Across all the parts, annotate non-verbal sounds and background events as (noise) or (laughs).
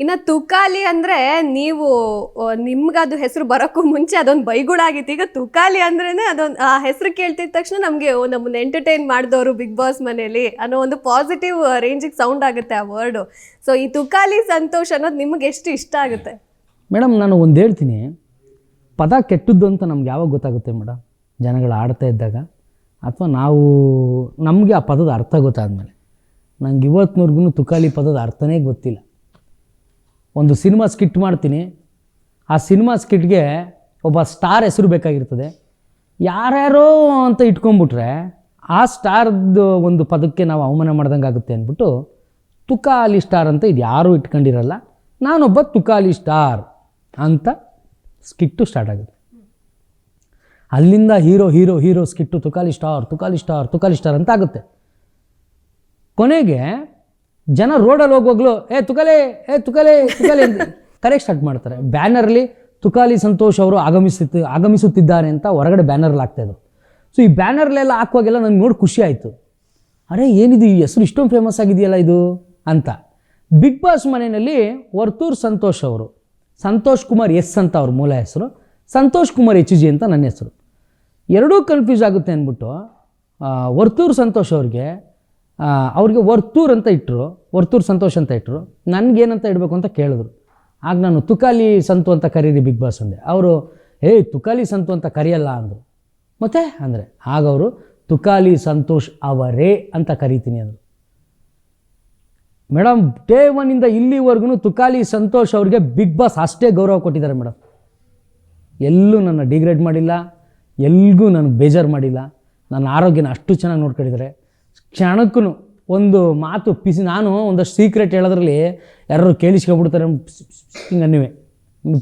ಇನ್ನ ತುಕಾಲಿ ಅಂದ್ರೆ ನೀವು ನಿಮ್ಗೆ ನಿಮ್ಗದು ಹೆಸರು ಬರೋಕ್ಕೂ ಮುಂಚೆ ಅದೊಂದು ಬೈಗುಳಾಗಿತ್ತು ಈಗ ತುಕಾಲಿ ಅಂದ್ರೇನೆ ಅದೊಂದು, ಆ ಹೆಸರು ಕೇಳ್ತಿದ ತಕ್ಷಣ ನಮ್ಗೆ ನಮ್ಮನ್ನ ಎಂಟರ್ಟೈನ್ ಮಾಡಿದವರು ಬಿಗ್ ಬಾಸ್ ಮನೇಲಿ ಅನ್ನೋ ಒಂದು ಪಾಸಿಟಿವ್ ರೇಂಜಿಗೆ ಸೌಂಡ್ ಆಗುತ್ತೆ ಆ ವರ್ಡು ಸೊ ಈ ತುಕಾಲಿ ಸಂತೋಷ ಅನ್ನೋದು ನಿಮ್ಗೆ ಎಷ್ಟು ಇಷ್ಟ ಆಗುತ್ತೆ? ಮೇಡಮ್ ನಾನು ಒಂದು ಹೇಳ್ತೀನಿ. ಪದ ಕೆಟ್ಟದ್ದು ಅಂತ ನಮ್ಗೆ ಯಾವಾಗ ಗೊತ್ತಾಗುತ್ತೆ ಮೇಡಮ್ ಜನಗಳು ಆಡ್ತಾ ಇದ್ದಾಗ ಅಥವಾ ನಾವು, ನಮಗೆ ಆ ಪದದ ಅರ್ಥ ಗೊತ್ತಾದ್ಮೇಲೆ. ನಂಗೆ ಇವತ್ತಿನವರೆಗೂ ತುಕಾಲಿ ಪದದ ಅರ್ಥನೇ ಗೊತ್ತಿಲ್ಲ. ಒಂದು ಸಿನಿಮಾ ಸ್ಕಿಟ್ ಮಾಡ್ತೀನಿ. ಆ ಸಿನಿಮಾ ಸ್ಕಿಟ್ಗೆ ಒಬ್ಬ ಸ್ಟಾರ್ ಹೆಸರು ಬೇಕಾಗಿರ್ತದೆ. ಯಾರ್ಯಾರೋ ಅಂತ ಇಟ್ಕೊಂಡ್ಬಿಟ್ರೆ ಆ ಸ್ಟಾರ್ದು ಒಂದು ಪದಕ್ಕೆ ನಾವು ಅವಮಾನ ಮಾಡ್ದಂಗೆ ಆಗುತ್ತೆ ಅಂದ್ಬಿಟ್ಟು ತುಕಾಲಿ ಸ್ಟಾರ್ ಅಂತ ಇದು ಯಾರೂ ಇಟ್ಕೊಂಡಿರಲ್ಲ. ನಾನೊಬ್ಬ ತುಕಾಲಿ ಸ್ಟಾರ್ ಅಂತ ಸ್ಕಿಟ್ಟು ಸ್ಟಾರ್ಟ್ ಆಗುತ್ತೆ. ಅಲ್ಲಿಂದ hero hero hero skit Tukali star Tukali star Tukali star ಅಂತ ಆಗುತ್ತೆ. ಕೊನೆಗೆ ಜನ ರೋಡಲ್ಲಿ ಹೋಗುವಾಗಲೂ, ಏ ತುಕಾಲೆ ಏ ತುಕಾಲೆ, ತುಕಲೆ ಅಂತ ಕರೆಕ್ಟ್ ಸ್ಟಾರ್ಟ್ ಮಾಡ್ತಾರೆ. ಬ್ಯಾನರ್ಲಿ ತುಕಾಲಿ ಸಂತೋಷ್ ಅವರು ಆಗಮಿಸುತ್ತ, ಆಗಮಿಸುತ್ತಿದ್ದಾರೆ ಅಂತ ಹೊರಗಡೆ ಬ್ಯಾನರ್ಲ್ಲಿ ಹಾಕ್ತಾಯಿದ್ರು ಸೊ ಈ ಬ್ಯಾನರ್ಲೆಲ್ಲ ಹಾಕುವಾಗೆಲ್ಲ ನನಗೆ ನೋಡಿ ಖುಷಿ ಆಯಿತು. ಅರೆ, ಏನಿದು, ಈ ಹೆಸರು ಇಷ್ಟೊಂದು ಫೇಮಸ್ ಆಗಿದೆಯಲ್ಲ ಇದು? ಅಂತ. ಬಿಗ್ ಬಾಸ್ ಮನೆಯಲ್ಲಿ ವರ್ತೂರ್ ಸಂತೋಷ್ ಅವರು, ಸಂತೋಷ್ ಕುಮಾರ್ ಎಸ್ ಅಂತ ಅವ್ರ ಮೂಲ ಹೆಸರು, ಸಂತೋಷ್ ಕುಮಾರ್ ಎಚ್ ಜಿ ಅಂತ ನನ್ನ ಹೆಸರು. ಎರಡೂ ಕನ್ಫ್ಯೂಸ್ ಆಗುತ್ತೆ ಅಂದ್ಬಿಟ್ಟು ವರ್ತೂರ್ ಸಂತೋಷ್ ಅವ್ರಿಗೆ ಅವ್ರಿಗೆ ವರ್ತೂರ್ ಅಂತ ಇಟ್ಟರು ವರ್ತೂರ್ ಸಂತೋಷ್ ಅಂತ ಇಟ್ಟರು ನನಗೇನಂತ ಇಡಬೇಕು ಅಂತ ಕೇಳಿದ್ರು. ಆಗ ನಾನು ತುಕಾಲಿ ಸಂತು ಅಂತ ಕರೀರಿ ಬಿಗ್ ಬಾಸ್ ಅಂದೆ. ಅವರು ಏಯ್ ತುಕಾಲಿ ಸಂತು ಅಂತ ಕರೆಯಲ್ಲ ಅಂದರು. ಮತ್ತೆ, ಅಂದರೆ, ಆಗ ಅವರು, ತುಕಾಲಿ ಸಂತೋಷ್ ಅವರೇ ಅಂತ ಕರಿತೀನಿ ಅಂದರು. ಮೇಡಮ್ ಡೇ ಒನ್ನಿಂದ ಇಲ್ಲಿವರೆಗೂ ತುಕಾಲಿ ಸಂತೋಷ್ ಅವ್ರಿಗೆ ಬಿಗ್ ಬಾಸ್ ಅಷ್ಟೇ ಗೌರವ ಕೊಟ್ಟಿದ್ದಾರೆ ಮೇಡಮ್ ಎಲ್ಲೂ ನನ್ನ ಡಿಗ್ರೇಡ್ ಮಾಡಿಲ್ಲ ಎಲ್ಲಿಗೂ ನನಗೆ ಬೇಜಾರು ಮಾಡಿಲ್ಲ. ನನ್ನ ಆರೋಗ್ಯನ ಅಷ್ಟು ಚೆನ್ನಾಗಿ ನೋಡ್ಕೊಂಡಿದ್ದಾರೆ. ಕ್ಷಣಕ್ಕೂ ಒಂದು ಮಾತು ಪಿಸಿ ನಾನು ಒಂದಷ್ಟು ಸೀಕ್ರೆಟ್ ಹೇಳೋದ್ರಲ್ಲಿ ಯಾರು ಕೇಳಿಸ್ಕೊಬಿಡ್ತಾರೆ ಹಿಂಗೆ ನೀವೇ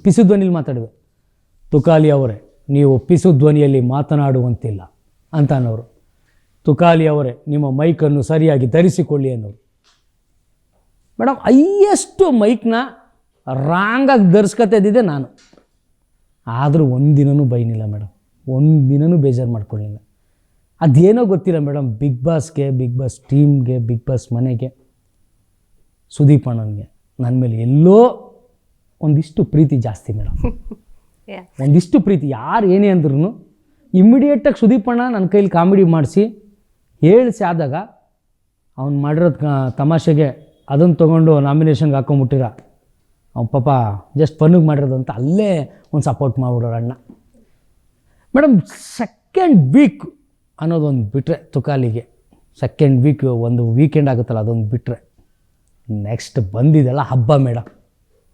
ಪಿಸು ಧ್ವನಿಲಿ ಮಾತಾಡುವೆ. ತುಕಾಲಿ ಅವರೇ, ನೀವು ಪಿಸು ಧ್ವನಿಯಲ್ಲಿ ಮಾತನಾಡುವಂತಿಲ್ಲ ಅಂತ ಅನ್ನೋರು. ತುಕಾಲಿ ಅವರೇ, ನಿಮ್ಮ ಮೈಕನ್ನು ಸರಿಯಾಗಿ ಧರಿಸಿಕೊಳ್ಳಿ ಅನ್ನೋರು. ಮೇಡಮ್ ಹೈಯೆಸ್ಟು ಮೈಕ್ನ ರಾಂಗಾಗಿ ಧರಿಸ್ಕೊತಿದ್ದಿದ್ದೆ ನಾನು. ಆದರೂ ಒಂದಿನೂ ಬೈನಿಲ್ಲ ಮೇಡಮ್ ಒಂದಿನೂ ಬೇಜಾರು ಮಾಡ್ಕೊಳ್ಳಿಲ್ಲ ಅದೇನೋ ಗೊತ್ತಿಲ್ಲ ಮೇಡಮ್. ಬಿಗ್ ಬಾಸ್ಗೆ ಬಿಗ್ ಬಾಸ್ ಟೀಮ್ಗೆ ಬಿಗ್ ಬಾಸ್ ಮನೆಗೆ ಸುದೀಪ್ ಅಣ್ಣನಿಗೆ ನನ್ನ ಮೇಲೆ ಎಲ್ಲೋ ಒಂದಿಷ್ಟು ಪ್ರೀತಿ ಜಾಸ್ತಿ ಮೇಡಮ್. (laughs) ಒಂದಿಷ್ಟು ಪ್ರೀತಿ. ಯಾರು ಏನೇ ಅಂದ್ರೂ ಇಮ್ಮಿಡಿಯೇಟಾಗಿ ಸುದೀಪ್ ಅಣ್ಣ ನನ್ನ ಕೈಲಿ ಕಾಮಿಡಿ ಮಾಡಿಸಿ ಹೇಳಿಸಿ ಆದಾಗ ಅವ್ನು ಮಾಡಿರೋದು ತಮಾಷೆಗೆ ಅದನ್ನು ತೊಗೊಂಡು ನಾಮಿನೇಷನ್ಗೆ ಹಾಕೊಂಬಿಟ್ಟಿರ. ಅವ್ನು ಪಾಪ ಜಸ್ಟ್ ಫನ್ನಿಗೆ ಮಾಡಿರೋದು ಅಂತ ಅಲ್ಲೇ ಒಂದು ಸಪೋರ್ಟ್ ಮಾಡಿಬಿಡೋರು ಅಣ್ಣ. ಮೇಡಮ್ ಸೆಕೆಂಡ್ ವೀಕ್ ಅನ್ನೋದೊಂದು ಬಿಟ್ಟರೆ ತುಕಾಲಿಗೆ ಸೆಕೆಂಡ್ ವೀಕ್ ಒಂದು ವೀಕೆಂಡ್ ಆಗುತ್ತಲ್ಲ ಅದೊಂದು ಬಿಟ್ಟರೆ ನೆಕ್ಸ್ಟ್ ಬಂದಿದೆಲ್ಲ ಹಬ್ಬ ಮೇಡಮ್